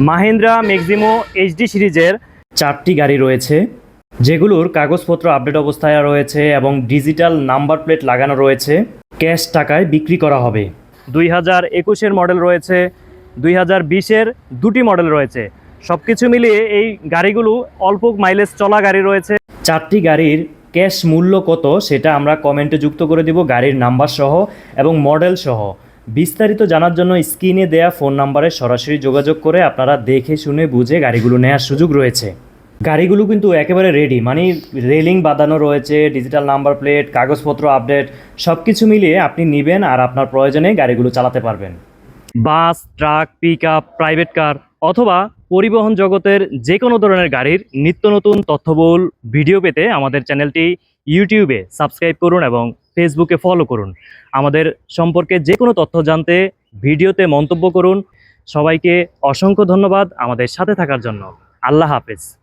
Mahindra Maxximo HD সিরিজের চারটি গাড়ি রয়েছে, যেগুলোর কাগজপত্র আপডেট অবস্থায় রয়েছে এবং ডিজিটাল নাম্বার প্লেট লাগানো রয়েছে ক্যাশ টাকায় বিক্রি করা হবে। দুই হাজার একুশের মডেল রয়েছে, দুই হাজার বিশের দুটি মডেল রয়েছে। সব কিছু মিলিয়ে এই গাড়িগুলো অল্প মাইলেজ চলা গাড়ি রয়েছে। চারটি গাড়ির ক্যাশ মূল্য কত সেটা আমরা কমেন্টে যুক্ত করে দিব, গাড়ির নাম্বার সহ এবং মডেল সহ। বিস্তারিত জানার জন্য স্ক্রিনে দেয়া ফোন নাম্বারে সরাসরি যোগাযোগ করে আপনারা দেখে শুনে বুঝে গাড়িগুলো নেওয়ার সুযোগ রয়েছে। গাড়িগুলো কিন্তু একেবারে রেডি মানে রেলিং বাঁধানো রয়েছে ডিজিটাল নাম্বার প্লেট কাগজপত্র আপডেট সব কিছু মিলিয়ে আপনি নেবেন আর আপনার প্রয়োজনে গাড়িগুলো চালাতে পারবেন। Bus, truck pickup private car অথবা পরিবহন জগতের যে কোনো ধরনের গাড়ির নিত্য নতুন তথ্যবহুল ভিডিও পেতে আমাদের চ্যানেলটি ইউটিউবে সাবস্ক্রাইব করুন এবং ফেসবুকে ফলো করুন। আমাদের সম্পর্কে যে কোনো তথ্য জানতে ভিডিওতে মন্তব্য করুন। সবাইকে অসংখ্য ধন্যবাদ আমাদের সাথে থাকার জন্য। আল্লাহ হাফেজ।